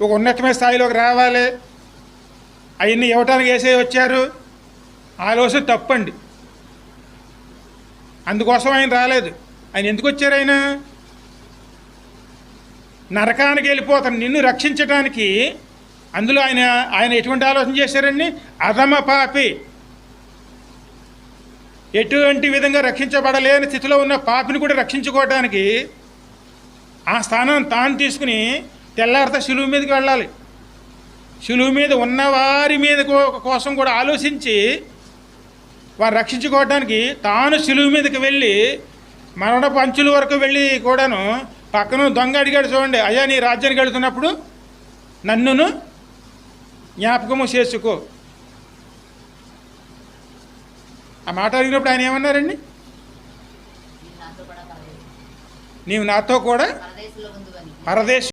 ఒక ఉన్నతమైన స్థాయిలోకి రావాలి. అవన్నీ ఇవ్వటానికి వేసే వచ్చారు. ఆలోచన తప్పండి. అందుకోసం ఆయన రాలేదు. ఆయన ఎందుకు వచ్చారు ఆయన? నరకానికి వెళ్ళిపోతాను నిన్ను రక్షించడానికి అందులో ఆయన ఆయన ఎటువంటి ఆలోచన చేశారండి? అధమ పాపి. ఎటువంటి విధంగా రక్షించబడలేని స్థితిలో ఉన్న పాపిని కూడా రక్షించుకోవడానికి ఆ స్థానం తాను తీసుకుని తెల్లారితే శిలువు మీదకి వెళ్ళాలి. శిలువు మీద ఉన్నవారి మీద కోసం కూడా ఆలోచించి వారు రక్షించుకోవడానికి తాను శిలువు మీదకి వెళ్ళి మరణ పంచుల వరకు వెళ్ళి కూడాను పక్కన దొంగ అడిగాడు చూడండి అయ్యా నీ రాజ్యానికి వెళుతున్నప్పుడు నన్నును జ్ఞాపకము చేసుకో. ఆ మాట అడిగినప్పుడు ఆయన ఏమన్నారండి? నీవు నాతో కూడా పరదేశ